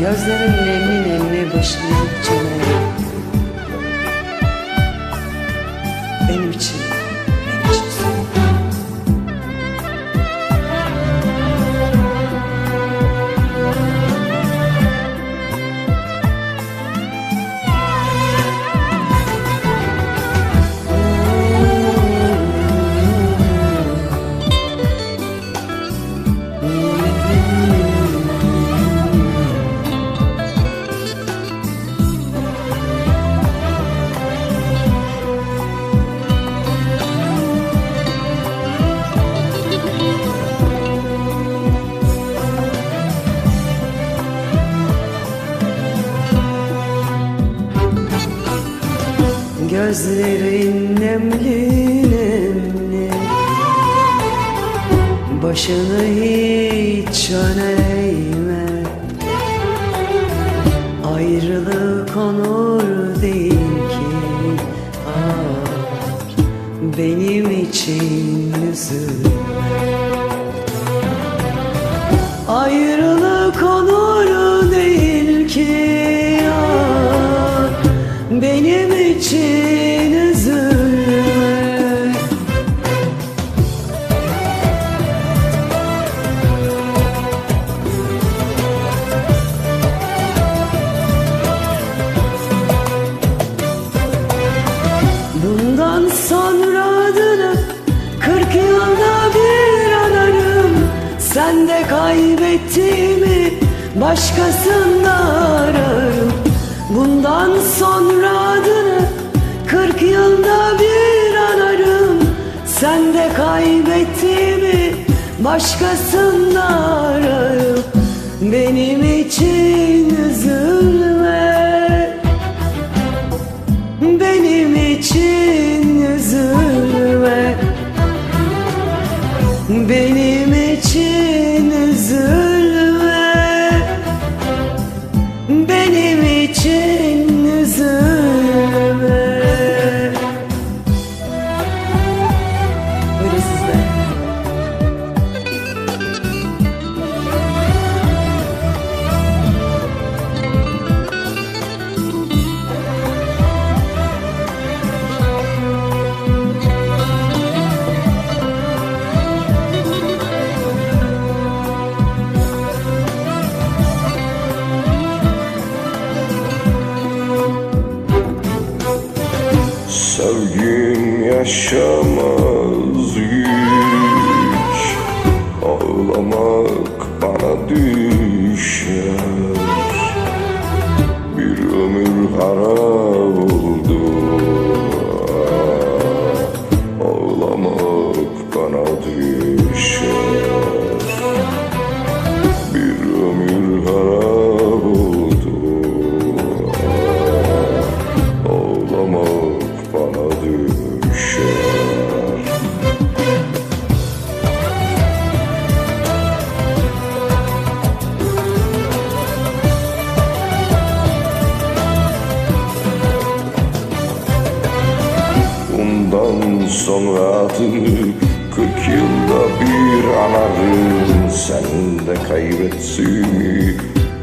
Gözlerim nemli nemli başını çalıyor. Gözlerin nemli nemli. Başını hiç öne eğme. Ayrılık onur değil ki. Ah, Benim için üzülme. Ayrılık onur değil ki. Ah, Benim için Sen de kaybettiğimi Başkasında ararım. Bundan sonra adını Kırk yılda bir anarım. Sen de kaybettiğimi Başkasında ararım. Benim için Sevgim yaşamaz Ağlamak bana düşer. Bir ömür harap oldu. Ağlamak bana düşer. Bir ömür harap oldu. Ağlamak bana düşer sonra adını Kırk yılda bir anarım. Sen de kaybettiğimi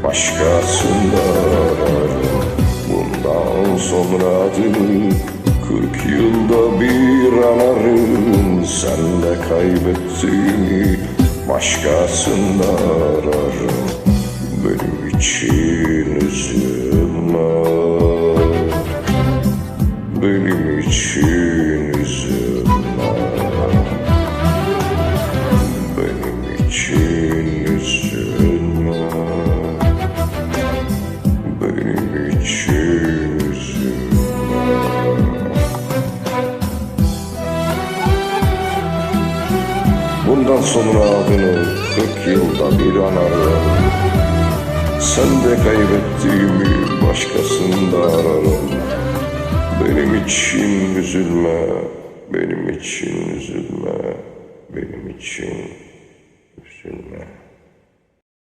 Başkasında ararım. Bundan sonra adını Kırk yılda bir anarım. Sen de kaybettiğimi Başkasında ararım. Benim için üzülme. Benim için Bundan sonra adını kırk yılda bir anarım Sen de kaybettiğimi başkasında ararım benim için üzülme, benim için üzülme, benim için üzülme.